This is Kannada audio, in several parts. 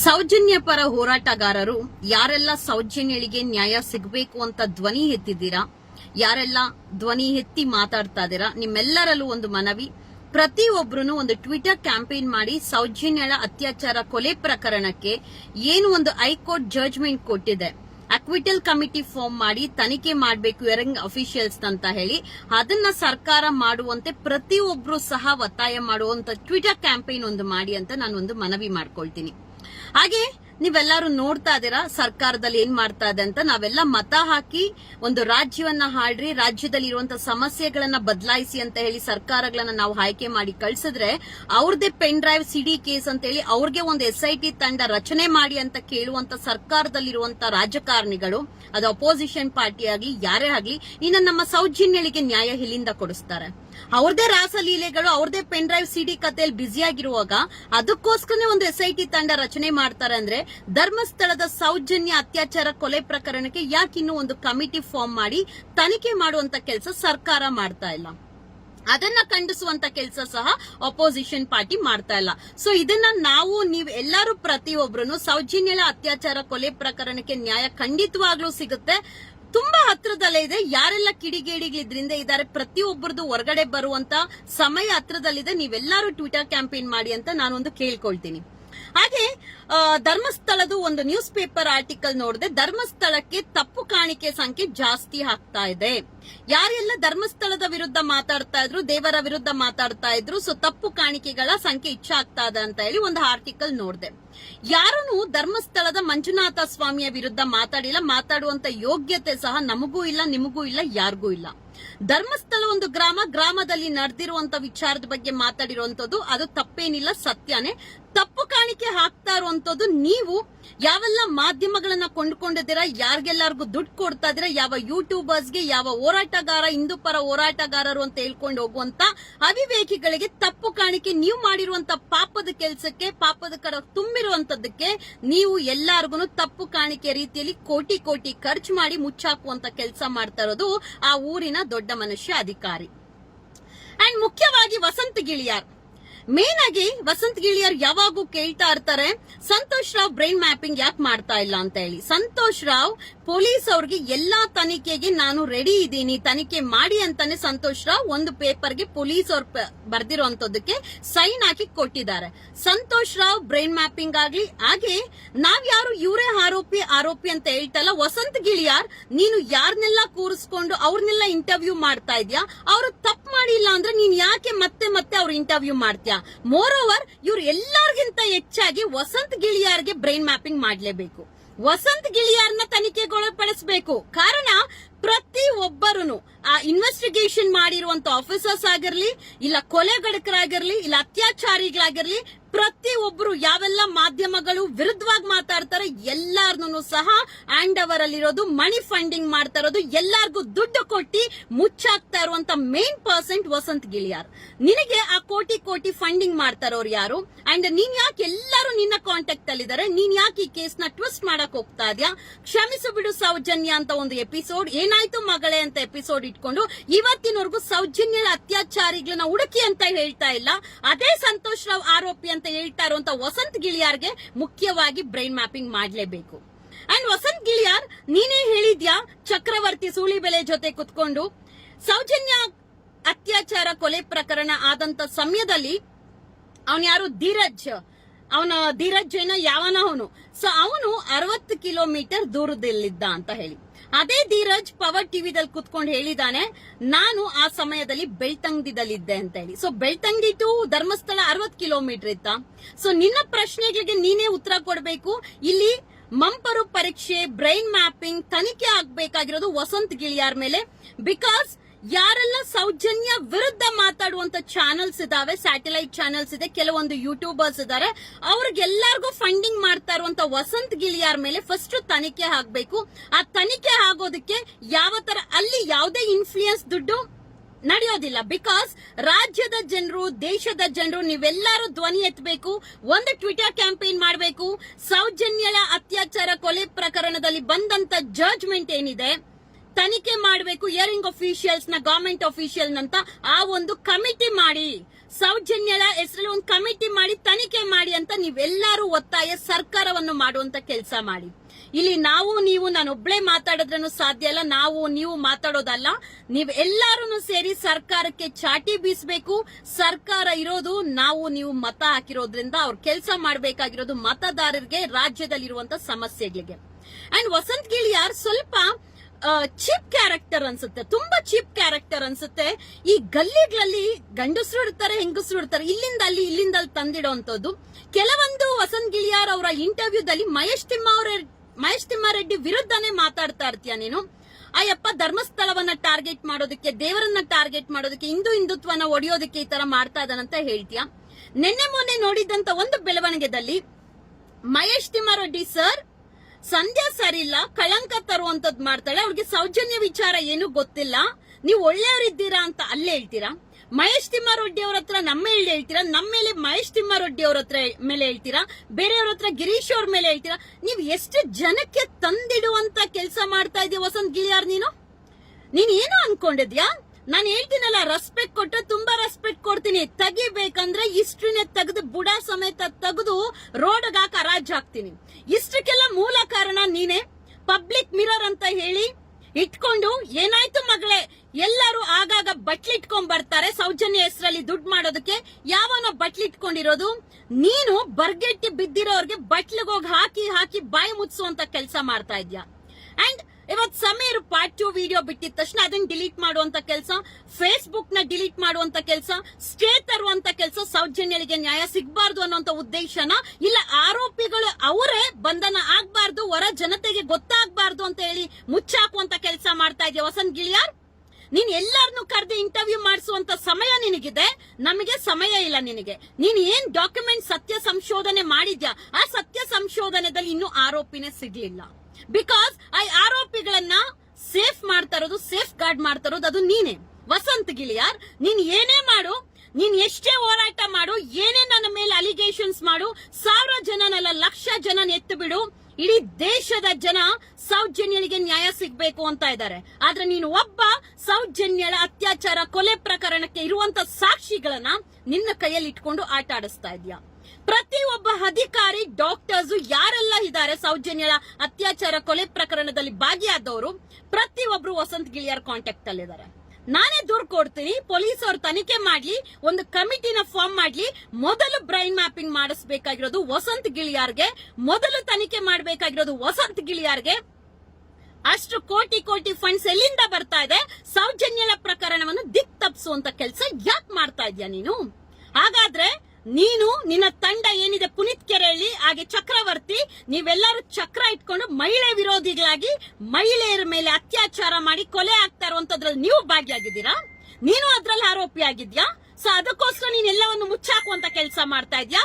ಸೌಜನ್ಯ ಪರ ಹೋರಾಟಗಾರರು, ಯಾರೆಲ್ಲ ಸೌಜನ್ಯಳಿಗೆ ನ್ಯಾಯ ಸಿಗಬೇಕು ಅಂತ ಧ್ವನಿ ಎತ್ತಿದ್ದೀರಾ? ಯಾರೆಲ್ಲ ಧ್ವನಿ ಎತ್ತಿ ಮಾತಾಡ್ತಾ ಇದ್ದೀರಾ? ನಿಮ್ಮೆಲ್ಲರಲ್ಲೂ ಒಂದು ಮನವಿ. ಪ್ರತಿಯೊಬ್ಬರು ಒಂದು ಟ್ವಿಟರ್ ಕ್ಯಾಂಪೇನ್ ಮಾಡಿ ಸೌಜನ್ಯಳ ಅತ್ಯಾಚಾರ ಕೊಲೆ ಪ್ರಕರಣಕ್ಕೆ ಏನು ಒಂದು ಹೈಕೋರ್ಟ್ ಜಡ್ಜ್ಮೆಂಟ್ ಕೊಟ್ಟಿದೆ. ಅಕ್ವಿಟಲ್ ಕಮಿಟಿ ಫಾರ್ಮ್ ಮಾಡಿ ತನಿಖೆ ಮಾಡಬೇಕು ಯರಂಗ್ ಅಫಿಷಿಯಲ್ಸ್ ಅಂತ ಹೇಳಿ. ಅದನ್ನ ಸರ್ಕಾರ ಮಾಡುವಂತೆ ಪ್ರತಿಯೊಬ್ಬರು ಸಹ ಒತ್ತಾಯ ಮಾಡುವಂತ ಟ್ವಿಟರ್ ಕ್ಯಾಂಪೇನ್ ಒಂದು ಮಾಡಿ ಅಂತ ನಾನು ಒಂದು ಮನವಿ ಮಾಡ್ಕೊಳ್ತೀನಿ. ಹಾಗೆ ನೀವೆಲ್ಲರೂ ನೋಡ್ತಾ ಇದೀರಾ ಸರ್ಕಾರದಲ್ಲಿ ಏನ್ ಮಾಡ್ತಾ ಇದೆ ಅಂತ? ನಾವೆಲ್ಲ ಮತ ಹಾಕಿ ಒಂದು ರಾಜ್ಯವನ್ನ ಹಾಡ್ರಿ ರಾಜ್ಯದಲ್ಲಿ ಇರುವಂತ ಸಮಸ್ಯೆಗಳನ್ನ ಬದಲಾಯಿಸಿ ಅಂತ ಹೇಳಿ ಸರ್ಕಾರಗಳನ್ನ ನಾವು ಆಯ್ಕೆ ಮಾಡಿ ಕಳ್ಸಿದ್ರೆ ಅವ್ರದೇ ಪೆನ್ ಡ್ರೈವ್, ಸಿಡಿ ಕೇಸ್ ಅಂತ ಹೇಳಿ ಅವ್ರಿಗೆ ಒಂದು ಎಸ್ ಐ ಟಿ ತಂಡ ರಚನೆ ಮಾಡಿ ಅಂತ ಕೇಳುವಂತ ಸರ್ಕಾರದಲ್ಲಿರುವಂತ ರಾಜಕಾರಣಿಗಳು, ಅದು ಅಪೋಸಿಷನ್ ಪಾರ್ಟಿ ಆಗ್ಲಿ, ಯಾರೇ ಆಗ್ಲಿ, ಇನ್ನು ನಮ್ಮ ಸೌಜನ್ಯಳಿಗೆ ನ್ಯಾಯ ಇಲ್ಲಿಂದ ಕೊಡಿಸ್ತಾರೆ. ಅವ್ರದೇ ರಾಸಲೀಲೆಗಳು ಅವ್ರದೇ ಪೆನ್ ಡ್ರೈವ್, ಸಿಡಿ ಕಥೆಯಲ್ಲಿ ಬ್ಯುಸಿಯಾಗಿರುವಾಗ ಅದಕ್ಕೋಸ್ಕರನೇ ಒಂದು ಎಸ್ ಐ ಟಿ ತಂಡ ರಚನೆ ಮಾಡ್ತಾರೆ ಅಂದ್ರೆ ಧರ್ಮಸ್ಥಳದ ಸೌಜನ್ಯ ಅತ್ಯಾಚಾರ ಕೊಲೆ ಪ್ರಕರಣಕ್ಕೆ ಯಾಕೆ ಇನ್ನೂ ಒಂದು ಕಮಿಟಿ ಫಾರ್ಮ್ ಮಾಡಿ ತನಿಖೆ ಮಾಡುವಂತ ಕೆಲಸ ಸರ್ಕಾರ ಮಾಡ್ತಾ ಇಲ್ಲ? ಅದನ್ನ ಖಂಡಿಸುವಂತ ಕೆಲಸ ಸಹ ಅಪೋಸಿಷನ್ ಪಾರ್ಟಿ ಮಾಡ್ತಾ ಇಲ್ಲ. ಸೊ ಇದನ್ನ ನಾವು, ನೀವು ಎಲ್ಲರೂ ಪ್ರತಿಯೊಬ್ಬರು ಸೌಜನ್ಯಳ ಅತ್ಯಾಚಾರ ಕೊಲೆ ಪ್ರಕರಣಕ್ಕೆ ನ್ಯಾಯ ಖಂಡಿತವಾಗ್ಲೂ ಸಿಗುತ್ತೆ. ತುಂಬಾ ಹತ್ರದಲ್ಲೇ ಇದೆ. ಯಾರೆಲ್ಲ ಕಿಡಿಗೇಡಿಗಳಿದ್ರಿಂದ ಇದಾರೆ ಪ್ರತಿಯೊಬ್ಬರದು ಹೊರಗಡೆ ಬರುವಂತ ಸಮಯ ಹತ್ರದಲ್ಲಿದೆ. ನೀವೆಲ್ಲರೂ ಟ್ವಿಟರ್ ಕ್ಯಾಂಪೇನ್ ಮಾಡಿ ಅಂತ ನಾನೊಂದು ಕೇಳ್ಕೊಳ್ತೀನಿ. ಹಾಗೆ ಧರ್ಮಸ್ಥಳದ ಒಂದು ನ್ಯೂಸ್ ಪೇಪರ್ ಆರ್ಟಿಕಲ್ ನೋಡಿದೆ, ಧರ್ಮಸ್ಥಳಕ್ಕೆ ತಪ್ಪು ಕಾಣಿಕೆ ಸಂಖ್ಯೆ ಜಾಸ್ತಿ ಆಗ್ತಾ ಇದೆ. ಯಾರೆಲ್ಲ ಧರ್ಮಸ್ಥಳದ ವಿರುದ್ಧ ಮಾತಾಡ್ತಾ ಇದ್ರು, ದೇವರ ವಿರುದ್ಧ ಮಾತಾಡ್ತಾ ಇದ್ರು ಸೊ ತಪ್ಪು ಕಾಣಿಕೆಗಳ ಸಂಖ್ಯೆ ಹೆಚ್ಚಾಗ್ತಾ ಇದೆ ಅಂತ ಹೇಳಿ ಒಂದು ಆರ್ಟಿಕಲ್ ನೋಡಿದೆ. ಯಾರೂ ಧರ್ಮಸ್ಥಳದ ಮಂಜುನಾಥ ಸ್ವಾಮಿಯ ವಿರುದ್ಧ ಮಾತಾಡಿಲ್ಲ, ಮಾತಾಡುವಂತ ಯೋಗ್ಯತೆ ಸಹ ನಮಗೂ ಇಲ್ಲ, ನಿಮಗೂ ಇಲ್ಲ, ಯಾರಿಗೂ ಇಲ್ಲ. ಧರ್ಮಸ್ಥಳ ಒಂದು ಗ್ರಾಮ, ಗ್ರಾಮದಲ್ಲಿ ನಡೆದಿರುವಂತ ವಿಚಾರದ ಬಗ್ಗೆ ಮಾತಾಡಿರುವಂತದ್ದು, ಅದು ತಪ್ಪೇನಿಲ್ಲ, ಸತ್ಯನೇ. ತಪ್ಪು ಕಾಣಿಕೆ ಹಾಕ್ತಾ ಇರುವಂತದ್ದು ನೀವು ಯಾವೆಲ್ಲ ಮಾಧ್ಯಮಗಳನ್ನ ಕೊಂಡ್ಕೊಂಡಿದ್ದೀರಾ, ಯಾರಿಗೆಲ್ಲಾರ್ಗು ದುಡ್ಡು ಕೊಡ್ತಾ ಇದೀರಾ ಯಾವ ಯೂಟ್ಯೂಬರ್ಸ್ಗೆ ಯಾವ ಹೋರಾಟಗಾರ, ಹಿಂದೂ ಪರ ಹೋರಾಟಗಾರರು ಅಂತ ಹೇಳ್ಕೊಂಡು ಹೋಗುವಂತ ಅವಿವೇಕಿಗಳಿಗೆ ತಪ್ಪು ಕಾಣಿಕೆ ನೀವು ಮಾಡಿರುವಂತ ಪಾಪದ ಕೆಲಸಕ್ಕೆ, ಪಾಪದ ಕಡ ತುಂಬಿರುವಂತದ್ದಕ್ಕೆ ನೀವು ಎಲ್ಲಾರ್ಗು ತಪ್ಪು ಕಾಣಿಕೆ ರೀತಿಯಲ್ಲಿ ಕೋಟಿ ಕೋಟಿ ಖರ್ಚು ಮಾಡಿ ಮುಚ್ಚಾಕುವಂತ ಕೆಲಸ ಮಾಡ್ತಾ ಇರೋದು ಆ ಊರಿನ ದೊಡ್ಡ ಮನುಷ್ಯ ಅಧಿಕಾರಿ. ಅಂಡ್ ಮುಖ್ಯವಾಗಿ ವಸಂತ ಗಿಳಿಯಾರ್. ಮೇನ್ ಆಗಿ ವಸಂತ್ ಗಿಳಿಯರ್ ಯಾವಾಗೂ ಕೇಳ್ತಾ ಇರ್ತಾರೆ, ಸಂತೋಷ್ ರಾವ್ ಬ್ರೈನ್ ಮ್ಯಾಪಿಂಗ್ ಯಾಕೆ ಮಾಡ್ತಾ ಇಲ್ಲ? ಅಂತ ಹೇಳಿ. ಸಂತೋಷ್ ರಾವ್ ಪೊಲೀಸ್ ಅವ್ರಿಗೆ ಎಲ್ಲಾ ತನಿಖೆಗೆ ನಾನು ರೆಡಿ ಇದ್ದೀನಿ, ತನಿಖೆ ಮಾಡಿ ಅಂತಾನೆ ಸಂತೋಷ್ ರಾವ್ ಒಂದು ಪೇಪರ್ಗೆ ಪೊಲೀಸ್ ಅವ್ರ ಬರ್ದಿರುವಂತದಕ್ಕೆ ಸೈನ್ ಹಾಕಿ ಕೊಟ್ಟಿದ್ದಾರೆ. ಸಂತೋಷ್ ರಾವ್ ಬ್ರೈನ್ ಮ್ಯಾಪಿಂಗ್ ಆಗ್ಲಿ, ಹಾಗೆ ನಾವ್ ಯಾರು ಇವರೇ ಆರೋಪಿ ಆರೋಪಿ ಅಂತ ಹೇಳ್ತಲ್ಲ, ವಸಂತ್ ಗಿಳಿಯಾರ್, ನೀನು ಯಾರನ್ನೆಲ್ಲ ಕೂರಿಸ್ಕೊಂಡು ಅವ್ರನ್ನೆಲ್ಲ ಇಂಟರ್ವ್ಯೂ ಮಾಡ್ತಾ ಇದ್ಯಾ? ಅವ್ರು ತಪ್ಪು ಮಾಡಿಲ್ಲ ಅಂದ್ರೆ ನೀನ್ ಯಾಕೆ ಮತ್ತೆ ಮತ್ತೆ ಅವ್ರ ಇಂಟರ್ವ್ಯೂ ಮಾಡ್ತೀಯಾ? ಮೋರ್ ಓವರ್ ಇವ್ರು ಎಲ್ಲರಿಗಿಂತ ಹೆಚ್ಚಾಗಿ ವಸಂತ್ ಗಿಳಿಯಾರ್ಗೆ ಬ್ರೈನ್ ಮ್ಯಾಪಿಂಗ್ ಮಾಡಲೇಬೇಕು. ವಸಂತ್ ಗಿಳಿಯಾರ್ನ ತನಿಖೆಗೊಳಪಡಿಸಬೇಕು ಕಾರಣ, ಪ್ರತಿ ಒಬ್ಬರು ಆ ಇನ್ವೆಸ್ಟಿಗೇಷನ್ ಮಾಡಿರುವಂತ ಆಫೀಸರ್ಸ್ ಆಗಿರ್ಲಿ, ಇಲ್ಲ ಕೊಲೆಗಡಕರಾಗಿರ್ಲಿ ಇಲ್ಲ ಅತ್ಯಾಚಾರಿಗಳಾಗಿರ್ಲಿ ಪ್ರತಿ ಒಬ್ರು ಯಾವೆಲ್ಲ ಮಾಧ್ಯಮಗಳು ವಿರುದ್ಧವಾಗಿ ಮಾತಾಡ್ತಾರೆ ಎಲ್ಲಾರ್ನು ಸಹ ಆಂಡ್ ಅವರ್ ಅಲ್ಲಿರೋದು ಮನಿ ಫಂಡಿಂಗ್ ಮಾಡ್ತಾ ಇರೋದು, ಎಲ್ಲಾರ್ಗೂ ದುಡ್ಡು ಕೊಟ್ಟಿ ಮುಚ್ಚಾಕ್ತಾ ಇರುವಂತ ಮೇನ್ ಪರ್ಸೆಂಟ್ ವಸಂತ್ ಗಿಳಿಯಾರ್. ನಿನಗೆ ಆ ಕೋಟಿ ಕೋಟಿ ಫಂಡಿಂಗ್ ಮಾಡ್ತಾರೋರು ಯಾರು? ಅಂಡ್ ನೀನ್ ಯಾಕೆ ಎಲ್ಲರೂ ನಿನ್ನ ಕಾಂಟ್ಯಾಕ್ಟ್ ಅಲ್ಲಿದ್ದಾರೆ? ನೀನ್ ಯಾಕೆ ಈ ಕೇಸ್ನ ಟ್ವಿಸ್ಟ್ ಮಾಡಕ್ ಹೋಗ್ತಾ ಇದ್ಯಾ? ಕ್ಷಮಿಸು ಬಿಡು ಸೌಜನ್ಯ ಅಂತ ಒಂದು ಎಪಿಸೋಡ್ ಏನಾಯ್ತು ಮಗಳೇ ಅಂತ ಎಪಿಸೋಡ್ ಇಟ್ಕೊಂಡು ಇವತ್ತಿನವರೆಗೂ ಸೌಜನ್ಯ ಅತ್ಯಾಚಾರಿಗಳನ್ನ ಹುಡುಕಿ ಅಂತ ಹೇಳ್ತಾ ಇಲ್ಲ. ಅದೇ ಸಂತೋಷ್ ರಾವ್ ಆರೋಪಿ ಅಂತ ಹೇಳ್ತಾ ಇರುವಂತ ವಸಂತ್ ಗಿಳಿಯಾರ್ಗೆ ಮುಖ್ಯವಾಗಿ ಬ್ರೈನ್ ಮ್ಯಾಪಿಂಗ್ ಮಾಡಲೇಬೇಕು. ಅಂಡ್ ವಸಂತ್ ಗಿಳಿಯಾರ್, ನೀನೇ ಹೇಳಿದ್ಯಾ, ಚಕ್ರವರ್ತಿ ಸೂಳಿಬೆಲೆ ಜೊತೆ ಕುತ್ಕೊಂಡು ಸೌಜನ್ಯ ಅತ್ಯಾಚಾರ ಕೊಲೆ ಪ್ರಕರಣ ಆದಂತ ಸಮಯದಲ್ಲಿ ಅವನ್ ಯಾರು? ಧೀರಜ್. ಅವನ ಧೀರಜ್ ಏನೋ ಯಾವನ ಅವನು. ಸೊ ಅವನು ಅರವತ್ತು ಕಿಲೋಮೀಟರ್ ದೂರದಲ್ಲಿದ್ದ ಅಂತ ಹೇಳಿ. ಅದೇ ಧೀರಜ್ ಪವರ್ ಟಿವಿದಲ್ಲಿ ಕುತ್ಕೊಂಡು ಹೇಳಿದಾನೆ, ನಾನು ಆ ಸಮಯದಲ್ಲಿ ಬೆಳ್ತಂಗಡಿದಲ್ಲಿದ್ದೆ ಅಂತ ಹೇಳಿ. ಸೊ ಬೆಳ್ತಂಗಡಿ ಟು ಧರ್ಮಸ್ಥಳ ಅರವತ್ ಕಿಲೋಮೀಟರ್ ಇತ್ತ. ಸೊ ನಿನ್ನ ಪ್ರಶ್ನೆಗಳಿಗೆ ನೀನೇ ಉತ್ತರ ಕೊಡಬೇಕು. ಇಲ್ಲಿ ಮಂಪರು ಪರೀಕ್ಷೆ ಬ್ರೈನ್ ಮ್ಯಾಪಿಂಗ್ ತನಿಖೆ ಆಗ್ಬೇಕಾಗಿರೋದು ವಸಂತ್ ಗಿಳಿಯಾರ್ ಮೇಲೆ. ಬಿಕಾಸ್ ಯಾರೆಲ್ಲ ಸೌಜನ್ಯ ವಿರುದ್ಧ ಮಾತಾಡುವಂತ ಚಾನೆಲ್ಸ್ ಇದಾವೆ ಸ್ಯಾಟಲೈಟ್ ಚಾನೆಲ್ಸ್ ಇದೆ, ಕೆಲವೊಂದು ಯೂಟ್ಯೂಬರ್ಸ್ ಇದಾರೆ, ಅವ್ರಿಗೆಲ್ಲರಿಗೂ ಫಂಡಿಂಗ್ ಮಾಡ್ತಾ ಇರುವಂತ ವಸಂತ್ ಗಿಳಿಯಾರ್ ಮೇಲೆ ಫಸ್ಟ್ ತನಿಖೆ ಆಗ್ಬೇಕು. ಆ ತನಿಖೆ ಆಗೋದಕ್ಕೆ ಯಾವ ತರ, ಅಲ್ಲಿ ಯಾವುದೇ ಇನ್ಫ್ಲೂಯೆನ್ಸ್ ದುಡ್ಡು ನಡೆಯೋದಿಲ್ಲ. ಬಿಕಾಸ್ ರಾಜ್ಯದ ಜನರು, ದೇಶದ ಜನರು, ನೀವೆಲ್ಲರೂ ಧ್ವನಿ ಎತ್ತಬೇಕು ಒಂದು ಟ್ವಿಟರ್ ಕ್ಯಾಂಪೇನ್ ಮಾಡಬೇಕು, ಸೌಜನ್ಯಳ ಅತ್ಯಾಚಾರ ಕೊಲೆ ಪ್ರಕರಣದಲ್ಲಿ ಬಂದಂತ ಜಡ್ಜ್ಮೆಂಟ್ ಏನಿದೆ ತನಿಖೆ ಮಾಡಬೇಕು ಇಯರಿಂಗ್ ಅಫಿಷಿಯಲ್ಸ್ನ ಗವರ್ಮೆಂಟ್ ಅಫಿಷಿಯಲ್ ಅಂತ ಆ ಒಂದು ಕಮಿಟಿ ಮಾಡಿ. ಸೌಜನ್ಯಳ ಹೆಸರಲ್ಲಿ ಒಂದು ಕಮಿಟಿ ಮಾಡಿ, ತನಿಖೆ ಮಾಡಿ ಅಂತ ನೀವೆಲ್ಲರೂ ಒತ್ತಾಯ ಸರ್ಕಾರವನ್ನು ಮಾಡುವಂತ ಕೆಲಸ ಮಾಡಿ. ಇಲ್ಲಿ ನಾವು, ನೀವು ನಾನು ಒಬ್ಳೆ ಮಾತಾಡಿದ್ರೂ ಸಾಧ್ಯ ಅಲ್ಲ ನಾವು, ನೀವು ಮಾತಾಡೋದಲ್ಲ. ನೀವ್ ಎಲ್ಲಾರು ಸೇರಿ ಸರ್ಕಾರಕ್ಕೆ ಚಾಟಿ ಬೀಸಬೇಕು. ಸರ್ಕಾರ ಇರೋದು ನಾವು, ನೀವು ಮತ ಹಾಕಿರೋದ್ರಿಂದ ಅವ್ರ ಕೆಲಸ ಮಾಡಬೇಕಾಗಿರೋದು ಮತದಾರರಿಗೆ ರಾಜ್ಯದಲ್ಲಿರುವಂತ ಸಮಸ್ಯೆಗಳಿಗೆ. ಅಂಡ್ ವಸಂತ್ ಗಿಳಿಯಾರ್ ಸ್ವಲ್ಪ ಚೀಪ್ ಕ್ಯಾರೆಕ್ಟರ್ ಅನ್ಸುತ್ತೆ. ತುಂಬಾ ಚೀಪ್ ಕ್ಯಾರೆಕ್ಟರ್ ಅನ್ಸುತ್ತೆ. ಈ ಗಲ್ಲಿಗಳಲ್ಲಿ ಗಂಡಸರು ಇಡ್ತಾರೆ ಹೆಂಗಸರು ಇಡ್ತಾರೆ ಇಲ್ಲಿಂದ ಅಲ್ಲಿ ಇಲ್ಲಿಂದ ಅಲ್ಲಿ ತಂದಿಡುವಂತದ್ದು ಕೆಲವೊಂದು ವಸಂತ್ ಗಿಳಿಯಾರ್ ಅವರ ಇಂಟರ್ವ್ಯೂದಲ್ಲಿ ಮಹೇಶ್ ತಿಮ್ಮಾವರ ಮಹೇಶ್ ತಿಮ್ಮಾರೆಡ್ಡಿ ವಿರುದ್ಧನೇ ಮಾತಾಡ್ತಾ ಇರ್ತೀಯ ನೀನು? ಅಯ್ಯಪ್ಪ, ಧರ್ಮಸ್ಥಳವನ್ನ ಟಾರ್ಗೆಟ್ ಮಾಡೋದಕ್ಕೆ, ದೇವರನ್ನ ಟಾರ್ಗೆಟ್ ಮಾಡೋದಕ್ಕೆ, ಹಿಂದೂ ಹಿಂದುತ್ವನ ಒಡೆಯೋದಕ್ಕೆ ಈ ತರ ಮಾಡ್ತಾ ಇದ್ದಾನಂತ ಹೇಳ್ತೀಯ? ನಿನ್ನೆ ಮೊನ್ನೆ ನೋಡಿದಂತ ಒಂದು ಬೆಳವಣಿಗೆದಲ್ಲಿ ಮಹೇಶ್ ತಿಮ್ಮಾರೆಡ್ಡಿ ಸರ್ ಸಂಧ್ಯಾ ಸರಿಯಿಲ್ಲ ಕಳಂಕ ತರುವಂತದ್ ಮಾಡ್ತಾಳೆ. ಅವ್ರಿಗೆ ಸೌಜನ್ಯ ವಿಚಾರ ಏನು ಗೊತ್ತಿಲ್ಲ. ನೀವು ಒಳ್ಳೆಯವರಿದ್ದೀರಾ ಅಂತ ಅಲ್ಲೇ ಹೇಳ್ತೀರಾ? ಮಹೇಶ್ ತಿಮ್ಮಾರೆಡ್ಡಿ ಅವ್ರ ಹತ್ರ ನಮ್ಮ ಮೇಲೆ ಹೇಳ್ತೀರಾ? ನಮ್ಮ ಮೇಲೆ ಮಹೇಶ್ ತಿಮ್ಮಾರೆಡ್ಡಿ ಅವ್ರ ಹತ್ರ ಮೇಲೆ ಹೇಳ್ತೀರಾ? ಬೇರೆಯವ್ರ ಹತ್ರ ಗಿರೀಶ್ ಅವ್ರ ಮೇಲೆ ಹೇಳ್ತೀರಾ? ನೀವು ಎಷ್ಟು ಜನಕ್ಕೆ ತಂದಿಡುವಂತ ಕೆಲಸ ಮಾಡ್ತಾ ಇದೀಯ ವಸಂತ್ ಗಿಳಿಯಾರ್ ನೀನು? ನೀನ್ ಏನು ಅನ್ಕೊಂಡಿದ್ಯಾ? ನಾನು ಹೇಳ್ತೀನಲ್ಲ ರೆಸ್ಪೆಕ್ಟ್ ಕೊಟ್ರೆ ತುಂಬಾ ರೆಸ್ಪೆಕ್ಟ್ ಕೊಡ್ತೀನಿ. ತೆಗಿಬೇಕಂದ್ರೆ ಹಿಸ್ಟ್ರಿನೇ ತೆಗೆದು ಬುಡ ಸಮೇತ ತೆಗೆದು ರೋಡ್ ಹಾಕಿ ಹರಾಜ್ ಹಾಕ್ತೀನಿ. ಇಷ್ಟಕ್ಕೆಲ್ಲ ಮೂಲ ಕಾರಣ ನೀನೆ. ಪಬ್ಲಿಕ್ ಮಿರರ್ ಅಂತ ಹೇಳಿ ಇಟ್ಕೊಂಡು ಏನಾಯ್ತು ಮಗಳೇ? ಎಲ್ಲರೂ ಆಗಾಗ ಬಟ್ಲಿಟ್ಕೊಂಡ್ ಬರ್ತಾರೆ. ಸೌಜನ್ಯ ಹೆಸರಲ್ಲಿ ದುಡ್ಡು ಮಾಡೋದಕ್ಕೆ ಯಾವನೋ ಬಟ್ಲಿಟ್ಕೊಂಡಿರೋದು ನೀನು ಬರ್ಗೆಟ್ಟಿ ಬಿದ್ದಿರೋರ್ಗೆ ಬಟ್ಲಿಗೋಗಿ ಹಾಕಿ ಹಾಕಿ ಬಾಯಿ ಮುಚ್ಚುವಂತ ಕೆಲಸ ಮಾಡ್ತಾ ಇದ್ಯಾ? ಅಂಡ್ ಇವತ್ ಸಮೀರ್ ಟು ವಿಡಿಯೋ ಬಿಟ್ಟಿದ ತಕ್ಷಣ ಅದನ್ನ ಡಿಲೀಟ್ ಮಾಡುವಂತ ಕೆಲಸ ಫೇಸ್ಬುಕ್ನ ಡಿಲೀಟ್ ಮಾಡುವಂತ ಕೆಲಸ ಸ್ಟೇ ತರುವಂತ ಕೆಲಸ ಸೌಜನ್ಯರಿಗೆ ನ್ಯಾಯ ಸಿಗಬಾರ್ದು ಅನ್ನುವಂತ ಉದ್ದೇಶನ, ಇಲ್ಲ ಆರೋಪಿಗಳು ಅವರೇ ಬಂಧನ ಆಗ್ಬಾರ್ದು ಹೊರ ಜನತೆಗೆ ಗೊತ್ತಾಗ್ಬಾರ್ದು ಅಂತ ಹೇಳಿ ಮುಚ್ಚಾಕುವಂತ ಕೆಲಸ ಮಾಡ್ತಾ ಇದೆಯಾ ವಸಂತ್ ಗಿಳಿಯಾರ್? ನೀನ್ ಎಲ್ಲಾರನ್ನು ಕರೆದು ಇಂಟರ್ವ್ಯೂ ಮಾಡಿಸುವಂತ ಸಮಯ ನಿನಗಿದೆ, ನಮಗೆ ಸಮಯ ಇಲ್ಲ ನಿನಗೆ. ನೀನ್ ಏನ್ ಡಾಕ್ಯುಮೆಂಟ್ ಸತ್ಯ ಸಂಶೋಧನೆ ಮಾಡಿದ್ಯಾ, ಆ ಸತ್ಯ ಸಂಶೋಧನೆದಲ್ಲಿ ಇನ್ನೂ ಆರೋಪಿನೇ ಸಿಗ್ಲಿಲ್ಲ. ಬಿಕಾಸ್ ಆ ಆರೋಪಿಗಳನ್ನ ಸೇಫ್ ಮಾಡ್ತಾ ಇರೋದು, ಸೇಫ್ ಗಾರ್ಡ್ ಮಾಡ್ತಾ ಇರೋದು, ಅದು ನೀನೆ. ವಸಂತ್ ಗಿಳಿಯಾರ್, ನೀನ್ ಏನೇ ಮಾಡು, ನೀನ್ ಎಷ್ಟೇ ಹೋರಾಟ ಮಾಡು, ಏನೇ ನನ್ನ ಮೇಲೆ ಅಲಿಗೇಷನ್ಸ್ ಮಾಡು, ಸಾವಿರ ಜನನಲ್ಲ ಲಕ್ಷ ಜನ ಎತ್ತು ಬಿಡು ಇಡೀ ದೇಶದ ಜನ ಸೌಜನ್ಯಳಿಗೆ ನ್ಯಾಯ ಸಿಗ್ಬೇಕು ಅಂತ ಇದ್ದಾರೆ. ಆದ್ರೆ ನೀನು ಒಬ್ಬ ಸೌಜನ್ಯಳ ಅತ್ಯಾಚಾರ ಕೊಲೆ ಪ್ರಕರಣಕ್ಕೆ ಇರುವಂತ ಸಾಕ್ಷಿಗಳನ್ನ ನಿನ್ನ ಕೈಯಲ್ಲಿ ಇಟ್ಕೊಂಡು ಆಟ ಆಡಿಸ್ತಾ ಇದೀಯ ಪ್ರತಿ ಒಬ್ಬ ಅಧಿಕಾರಿ, ಡಾಕ್ಟರ್ಸ್ ಯಾರೆಲ್ಲ ಇದ್ದಾರೆ ಸೌಜನ್ಯಳ ಅತ್ಯಾಚಾರ ಕೊಲೆ ಪ್ರಕರಣದಲ್ಲಿ ಭಾಗಿಯಾದವರು ಪ್ರತಿಯೊಬ್ಬರು ವಸಂತ್ ಗಿಳಿಯರ್ ಕಾಂಟ್ಯಾಕ್ಟ್ ಅಲ್ಲಿದ್ದಾರೆ. ನಾನೇ ದೂರ್ ಕೊಡ್ತೀನಿ ಪೊಲೀಸ್ ಅವ್ರು ತನಿಖೆ ಮಾಡ್ಲಿ, ಒಂದು ಕಮಿಟಿನ ಫಾರ್ಮ್ ಮಾಡ್ಲಿ, ಮೊದಲು ಬ್ರೈನ್ ಮ್ಯಾಪಿಂಗ್ ಮಾಡಿಸ್ಬೇಕಾಗಿರೋದು ವಸಂತ್ ಗಿಳಿಯಾರ್ಗೆ, ಮೊದಲು ತನಿಖೆ ಮಾಡಬೇಕಾಗಿರೋದು ವಸಂತ್ ಗಿಳಿಯಾರ್ಗೆ. ಅಷ್ಟು ಕೋಟಿ ಕೋಟಿ ಫಂಡ್ಸ್ ಎಲ್ಲಿಂದ ಬರ್ತಾ ಇದೆ? ಸೌಜನ್ಯಲ ಪ್ರಕರಣವನ್ನು ದಿಕ್ ತಪ್ಪಿಸುವಂತ ಕೆಲಸ ಯಾಕೆ ಮಾಡ್ತಾ ಇದೀಯ ನೀನು? ಹಾಗಾದ್ರೆ ನೀನು ನಿನ್ನ ತಂಡ ಏನಿದೆ ಪುನೀತ್ ಕೆರೆಯಲ್ಲಿ ಹಾಗೆ ಚಕ್ರವರ್ತಿ, ನೀವೆಲ್ಲರೂ ಚಕ್ರ ಇಟ್ಕೊಂಡು ಮಹಿಳೆ ವಿರೋಧಿಗಳಾಗಿ ಮಹಿಳೆಯರ ಮೇಲೆ ಅತ್ಯಾಚಾರ ಮಾಡಿ ಕೊಲೆ ಆಗ್ತಾ ಇರುವಂತದ್ರಲ್ಲಿ ನೀವು ಭಾಗಿಯಾಗಿದ್ದೀರಾ? ನೀನು ಅದ್ರಲ್ಲಿ ಆರೋಪಿ ಆಗಿದ್ಯಾ? ಸೊ ಅದಕ್ಕೋಸ್ಕರ ನೀನ್ ಎಲ್ಲವನ್ನು ಮುಚ್ಚಾಕುವಂತ ಕೆಲಸ ಮಾಡ್ತಾ ಇದ್ಯಾ?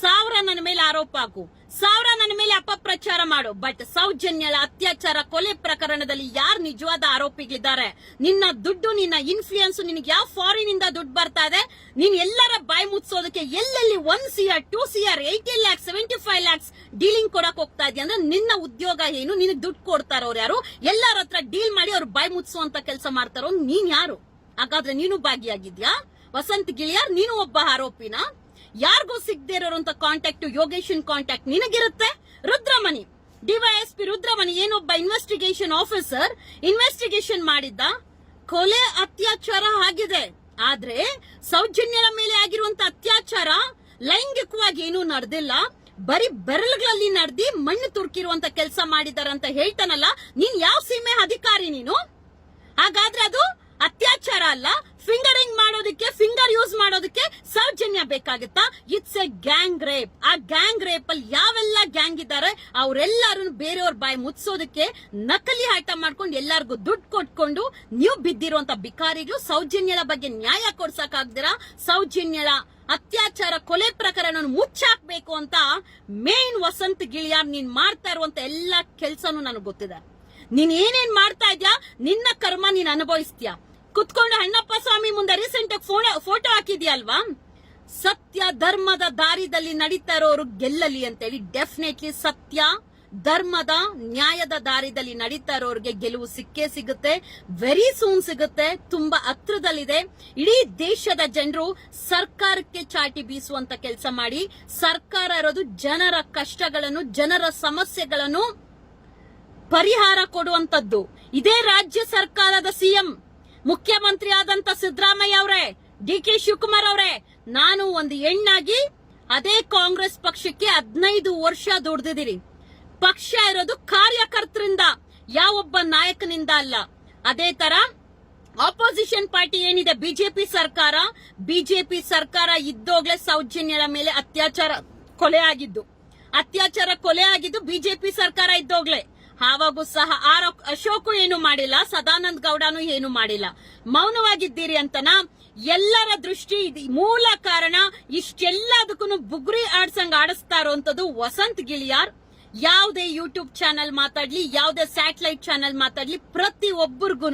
ಸಾವಿರ ನನ್ನ ಮೇಲೆ ಆರೋಪ ಹಾಕು ಸಾವಿರ ನನ್ನ ಮೇಲೆ ಅಪಪ್ರಚಾರ ಮಾಡು. ಬಟ್ ಸೌಜನ್ಯಳ ಅತ್ಯಾಚಾರ ಕೊಲೆ ಪ್ರಕರಣದಲ್ಲಿ ಯಾರು ನಿಜವಾದ ಆರೋಪಿಗಳಿದ್ದಾರೆ? ನಿನ್ನ ದುಡ್ಡು, ನಿನ್ನ ಇನ್ಫ್ಲೂಯೆನ್ಸ್ ನಿನಗೆ ಯಾವ ಫಾರಿನ್ ಇಂದ ದುಡ್ಡು ಬರ್ತಾ ಇದೆ? ನೀನ್ ಎಲ್ಲರ ಬಾಯಿ ಮುಚ್ಚೋದಕ್ಕೆ ಎಲ್ಲೆಲ್ಲಿ one C R two C R eighty lakhs seventy five lakhs dealing ಕೊಡಕ್ ಹೋಗ್ತಾ ಇದೆಯಾ ಅಂದ್ರೆ ನಿನ್ನ ಉದ್ಯೋಗ ಏನು? ನಿನಗೆ ದುಡ್ಡು ಕೊಡ್ತಾರೋ ಯಾರು? ಎಲ್ಲರ ಹತ್ರ ಡೀಲ್ ಮಾಡಿ ಅವ್ರು ಬಾಯಿ ಮುಚ್ಚುವಂತ ಕೆಲಸ ಮಾಡ್ತಾರೋ ನೀನ್ ಯಾರು? ಹಾಗಾದ್ರೆ ನೀನು ಭಾಗಿಯಾಗಿದ್ಯಾ? ವಸಂತ್ ಗಿಳಿಯಾರ್, ನೀನು ಒಬ್ಬ ಆರೋಪಿನ? ಯಾರಿಗೂ ಸಿಗದೇ ಇರೋಂತ ಕಾಂಟ್ಯಾಕ್ಟ್ ಯೋಗೇಶನ್ ಕಾಂಟ್ಯಾಕ್ಟ್ ನಿನಗಿರುತ್ತೆ? ರುದ್ರಮಣಿ. ಡಿವೈಎಸ್ಪಿ ರುದ್ರಮಣಿ, ಏನೊಬ್ಬ ಇನ್ವೆಸ್ಟಿಗೇಷನ್ ಆಫೀಸರ್ ಇನ್ವೆಸ್ಟಿಗೇಷನ್ ಮಾಡಿದ್ದ? ಕೊಲೆ ಅತ್ಯಾಚಾರ ಆಗಿದೆ. ಆದ್ರೆ ಸೌಜನ್ಯರ ಮೇಲೆ ಆಗಿರುವಂತ ಅತ್ಯಾಚಾರ ಲೈಂಗಿಕವಾಗಿ ಏನೂ ನಡೆದಿಲ್ಲ. ಬರೀ ಬೆರಳುಗಳಲ್ಲಿ ನಡೆದಿ ಮಣ್ಣು ತುರ್ಕಿರುವಂತ ಕೆಲಸ ಮಾಡಿದಾರಂತ ಹೇಳ್ತಾನಲ್ಲ, ನೀನ್ ಯಾವ ಸೀಮೆ ಅಧಿಕಾರಿ ನೀನು? ಹಾಗಾದ್ರೆ ಅದು ಅತ್ಯಾಚಾರ ಅಲ್ಲ ಫಿಂಗರಿಂಗ್ ಮಾಡೋದಕ್ಕೆ ಫಿಂಗರ್ ಯೂಸ್ ಮಾಡೋದಕ್ಕೆ ಸೌಜನ್ಯ ಬೇಕಾಗುತ್ತಾ? ಇಟ್ಸ್ ಎ ಗ್ಯಾಂಗ್ ರೇಪ್ ಆ ಗ್ಯಾಂಗ್ ರೇಪ್ ಅಲ್ಲಿ ಯಾವೆಲ್ಲ ಗ್ಯಾಂಗ್ ಇದ್ದಾರೆ ಅವರೆಲ್ಲರೂ ಬೇರೆಯವ್ರ ಬಾಯಿ ಮುಚ್ಚೋದಕ್ಕೆ ನಕಲಿ ಆಯ್ತ ಮಾಡ್ಕೊಂಡು ಎಲ್ಲಾರ್ಗೂ ದುಡ್ಡು ಕೊಟ್ಕೊಂಡು ನೀವು ಬಿದ್ದಿರುವಂತ ಬಿಕಾರಿಗಳು ಸೌಜನ್ಯಳ ಬಗ್ಗೆ ನ್ಯಾಯ ಕೊಡ್ಸಕ್ಕಾಗ್ದಿರಾ? ಸೌಜನ್ಯಳ ಅತ್ಯಾಚಾರ ಕೊಲೆ ಪ್ರಕರಣ ಮುಚ್ಚಾಕ್ಬೇಕು ಅಂತ ಮೇನ್ ವಸಂತ್ ಗಿಳಿಯಾರ್ ನೀನ್ ಮಾಡ್ತಾ ಇರುವಂತ ಎಲ್ಲಾ ಕೆಲ್ಸನೂ ನನಗೆ ಗೊತ್ತಿದೆ. ನೀನ್ ಏನೇನ್ ಮಾಡ್ತಾ ಇದ್ಯಾ? ನಿನ್ನ ಕರ್ಮ ನೀನ್ ಅನುಭವಿಸ್ತೀಯ? ಕುತ್ಕೊಂಡು ಅಣ್ಣಪ್ಪ ಸ್ವಾಮಿ ಮುಂದೆ ರೀಸೆಂಟ್ ಫೋಟೋ ಫೋಟೋ ಹಾಕಿದ್ಯಲ್ವಾ ಸತ್ಯ ಧರ್ಮದ ದಾರಿದಲ್ಲಿ ನಡೀತಾ ಇರೋರು ಗೆಲ್ಲಲಿ ಅಂತೇಳಿ ಡೆಫಿನೆಟ್ಲಿ ಸತ್ಯ ಧರ್ಮದ ನ್ಯಾಯದ ದಾರಿದಲ್ಲಿ ನಡೀತಾ ಇರೋರಿಗೆ ಗೆಲುವು ಸಿಕ್ಕೇ ಸಿಗುತ್ತೆ. ವೆರಿ ಸೂನ್ ಸಿಗುತ್ತೆ. ತುಂಬಾ ಹತ್ರದಲ್ಲಿದೆ. ಇಡೀ ದೇಶದ ಜನರು ಸರ್ಕಾರಕ್ಕೆ ಚಾಟಿ ಬೀಸುವಂತ ಕೆಲಸ ಮಾಡಿ, ಸರ್ಕಾರ ಇರೋದು ಜನರ ಕಷ್ಟಗಳನ್ನು, ಜನರ ಸಮಸ್ಯೆಗಳನ್ನು ಪರಿಹಾರ ಕೊಡುವಂತದ್ದು ಇದೇ ರಾಜ್ಯ ಸರ್ಕಾರದ ಸಿಎಂ ಮುಖ್ಯಮಂತ್ರಿ ಆದಂತ ಸಿದ್ದರಾಮಯ್ಯ ಅವರೇ ಡಿ ಕೆ ಶಿವಕುಮಾರ್ ಅವರೇ, ನಾನು ಒಂದು ಹೆಣ್ಣಾಗಿ ಅದೇ ಕಾಂಗ್ರೆಸ್ ಪಕ್ಷಕ್ಕೆ ಹದಿನೈದು ವರ್ಷ ದುಡ್ದಿದ್ದೀರಿ ಪಕ್ಷ ಇರೋದು ಕಾರ್ಯಕರ್ತರಿಂದ ಯಾವೊಬ್ಬ ನಾಯಕನಿಂದ ಅಲ್ಲ. ಅದೇ ತರ ಆಪೋಸಿಷನ್ ಪಾರ್ಟಿ ಏನಿದೆ? ಬಿಜೆಪಿ ಸರ್ಕಾರ ಬಿಜೆಪಿ ಸರ್ಕಾರ ಇದ್ದೋಗ್ಲೇ ಸೌಜನ್ಯರ ಮೇಲೆ ಅತ್ಯಾಚಾರ, ಕೊಲೆ ಆಗಿದ್ದು. ಅತ್ಯಾಚಾರ, ಕೊಲೆ ಆಗಿದ್ದು ಬಿಜೆಪಿ ಸರ್ಕಾರ ಇದ್ದೋಗ್ಲೇ. ಆವಾಗೂ ಸಹ ಆರೋ ಅಶೋಕು ಏನು ಮಾಡಿಲ್ಲ, ಸದಾನಂದ ಗೌಡನು ಏನು ಮಾಡಿಲ್ಲ. ಮೌನವಾಗಿದ್ದೀರಿ ಅಂತನ? ಎಲ್ಲರ ದೃಷ್ಟಿ ಇದು ಮೂಲ ಕಾರಣ ಇಷ್ಟೆಲ್ಲದಕ್ಕೂ ಬುಗ್ರಿ ಆಡ್ಸಂಗ್ ಆಡಿಸ್ತಾ ಇರುವಂತದ್ದು ವಸಂತ್ ಗಿಳಿಯಾರ್. ಯಾವುದೇ ಯೂಟ್ಯೂಬ್ ಚಾನೆಲ್ ಮಾತಾಡ್ಲಿ, ಯಾವುದೇ ಸ್ಯಾಟಲೈಟ್ ಚಾನೆಲ್ ಮಾತಾಡ್ಲಿ ಪ್ರತಿ ಒಬ್ಬರಿಗೂ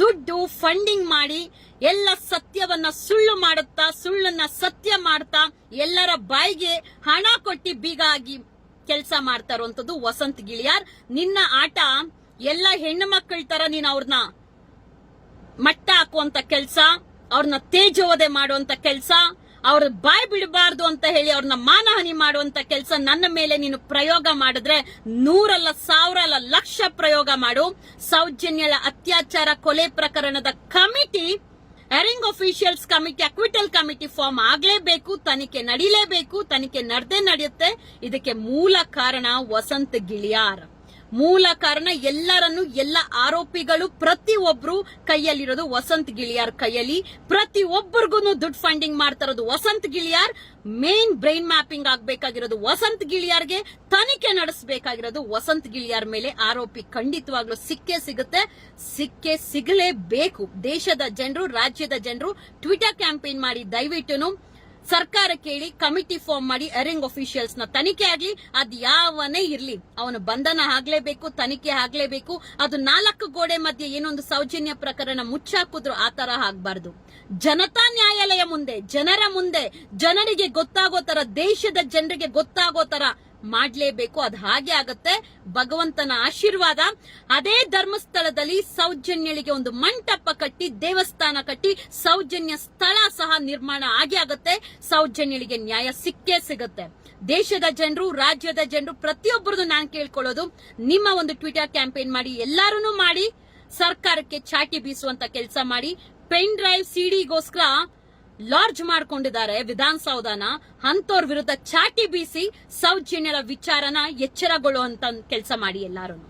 ದುಡ್ಡು ಫಂಡಿಂಗ್ ಮಾಡಿ ಎಲ್ಲ ಸತ್ಯವನ್ನ ಸುಳ್ಳು ಮಾಡುತ್ತಾ, ಸುಳ್ಳನ್ನ ಸತ್ಯ ಮಾಡ್ತಾ ಎಲ್ಲರ ಬಾಯಿಗೆ ಹಣ ಕೊಟ್ಟಿ ಬೀಗ ಆಗಿ ಕೆಲಸ ಮಾಡ್ತಾ ಇರುವಂತದ್ದು ವಸಂತ್ ಗಿಳಿಯಾರ್. ನಿನ್ನ ಆಟ ಎಲ್ಲ ಹೆಣ್ಣು ಮಕ್ಕಳ ತರ ನೀನ್ ಅವ್ರನ್ನ ಮಟ್ಟ ಹಾಕುವಂತ ಕೆಲಸ ಅವ್ರನ್ನ ತೇಜೋವಧೆ ಮಾಡುವಂತ ಕೆಲಸ, ಅವ್ರ ಬಾಯ್ ಬಿಡಬಾರ್ದು ಅಂತ ಹೇಳಿ ಅವ್ರನ್ನ ಮಾನಹಾನಿ ಮಾಡುವಂತ ಕೆಲಸ ನನ್ನ ಮೇಲೆ ನೀನು ಪ್ರಯೋಗ ಮಾಡಿದ್ರೆ ನೂರಲ್ಲ ಸಾವಿರ ಅಲ್ಲ ಲಕ್ಷ ಪ್ರಯೋಗ ಮಾಡು. ಸೌಜನ್ಯಳ ಅತ್ಯಾಚಾರ ಕೊಲೆ ಪ್ರಕರಣದ committee hearing officials committee, acquittal committee form ಆಗ್ಲೇಬೇಕು, ತನಿಖೆ ನಡೀಲೇಬೇಕು, ತನಿಖೆ ನಡೆದೇ ನಡೆಯುತ್ತೆ. ಇದಕ್ಕೆ ಮೂಲ ಕಾರಣ ವಸಂತ್ ಗಿಳಿಯಾರ್. ಮೂಲ ಕಾರಣ ಎಲ್ಲರನ್ನು ಎಲ್ಲ ಆರೋಪಿಗಳು ಪ್ರತಿ ಒಬ್ರು ಕೈಯಲ್ಲಿರೋದು ವಸಂತ್ ಗಿಳಿಯಾರ್ ಕೈಯಲ್ಲಿ. ಪ್ರತಿ ಒಬ್ಬರಿಗೂ ದುಡ್ಡು ಫಂಡಿಂಗ್ ಮಾಡ್ತಾ ಇರೋದು Vasanth Giliyar. Main brain mapping ಆಗ್ಬೇಕಾಗಿರೋದು Vasanth ಗಿಳಿಯಾರ್ಗೆ. ತನಿಖೆ ನಡೆಸಬೇಕಾಗಿರೋದು ವಸಂತ್ ಗಿಳಿಯಾರ್ ಮೇಲೆ ಆರೋಪಿ ಖಂಡಿತವಾಗ್ಲೂ ಸಿಕ್ಕೇ ಸಿಗುತ್ತೆ. ಸಿಕ್ಕೇ ಸಿಗಲೇಬೇಕು. ದೇಶದ ಜನರು, ರಾಜ್ಯದ ಜನರು ಟ್ವಿಟರ್ ಕ್ಯಾಂಪೇನ್ ಮಾಡಿ ದಯವಿಟ್ಟು ಸರ್ಕಾರ ಕೇಳಿ ಕಮಿಟಿ ಫಾರ್ಮ್ ಮಾಡಿ ಅರಿಂಗ್ ಅಫಿಷಿಯಲ್ಸ್ನ ತನಿಖೆ ಆಗ್ಲಿ, ಅದ್ ಯಾವನೇ ಇರ್ಲಿ, ಅವನ ಬಂಧನ ಆಗ್ಲೇಬೇಕು, ತನಿಖೆ ಆಗ್ಲೇಬೇಕು, ಅದು ನಾಲ್ಕು ಗೋಡೆ ಮಧ್ಯೆ ಏನೊಂದು ಸೌಜನ್ಯ ಪ್ರಕರಣ ಮುಚ್ಚಾಕಿದ್ರು ಆ ತರ ಆಗ್ಬಾರ್ದು. ಜನತಾ ನ್ಯಾಯಾಲಯ ಮುಂದೆ, ಜನರ ಮುಂದೆ, ಜನರಿಗೆ ಗೊತ್ತಾಗೋ ತರ, ದೇಶದ ಜನರಿಗೆ ಗೊತ್ತಾಗೋ ತರ ಮಾಡ್ಲೇಬೇಕು, ಅದು ಹಾಗೆ ಆಗುತ್ತೆ. ಭಗವಂತನ ಆಶೀರ್ವಾದ. ಅದೇ ಧರ್ಮಸ್ಥಳದಲ್ಲಿ ಸೌಜನ್ಯಳಿಗೆ ಒಂದು ಮಂಟಪ ಕಟ್ಟಿ, ದೇವಸ್ಥಾನ ಕಟ್ಟಿ, ಸೌಜನ್ಯ ಸ್ಥಳ ಸಹ ನಿರ್ಮಾಣ ಆಗೇ ಆಗುತ್ತೆ. ಸೌಜನ್ಯಳಿಗೆ ನ್ಯಾಯ ಸಿಕ್ಕೇ ಸಿಗುತ್ತೆ. ದೇಶದ ಜನರು, ರಾಜ್ಯದ ಜನರು, ಪ್ರತಿಯೊಬ್ಬರದು ನಾನು ಕೇಳ್ಕೊಳ್ಳೋದು, ನಿಮ್ಮ ಒಂದು ಟ್ವಿಟರ್ ಕ್ಯಾಂಪೇನ್ ಮಾಡಿ ಎಲ್ಲಾರು ಮಾಡಿ, ಸರ್ಕಾರಕ್ಕೆ ಚಾಟಿ ಬೀಸುವಂತ ಕೆಲಸ ಮಾಡಿ, ಪೆನ್ ಡ್ರೈವ್ ಸಿಡಿಗೋಸ್ಕರ ಲಾರ್ಜ್ ಮಾಡ್ಕೊಂಡಿದ್ದಾರೆ ವಿಧಾನಸೌಧನ. ಅಂತವ್ರ ವಿರುದ್ಧ ಚಾಟಿ ಬೀಸಿ ಸೌಜನ್ಯರ ವಿಚಾರನ ಎಚ್ಚರಗೊಳ್ಳುವಂತ ಕೆಲಸ ಮಾಡಿ ಎಲ್ಲಾರು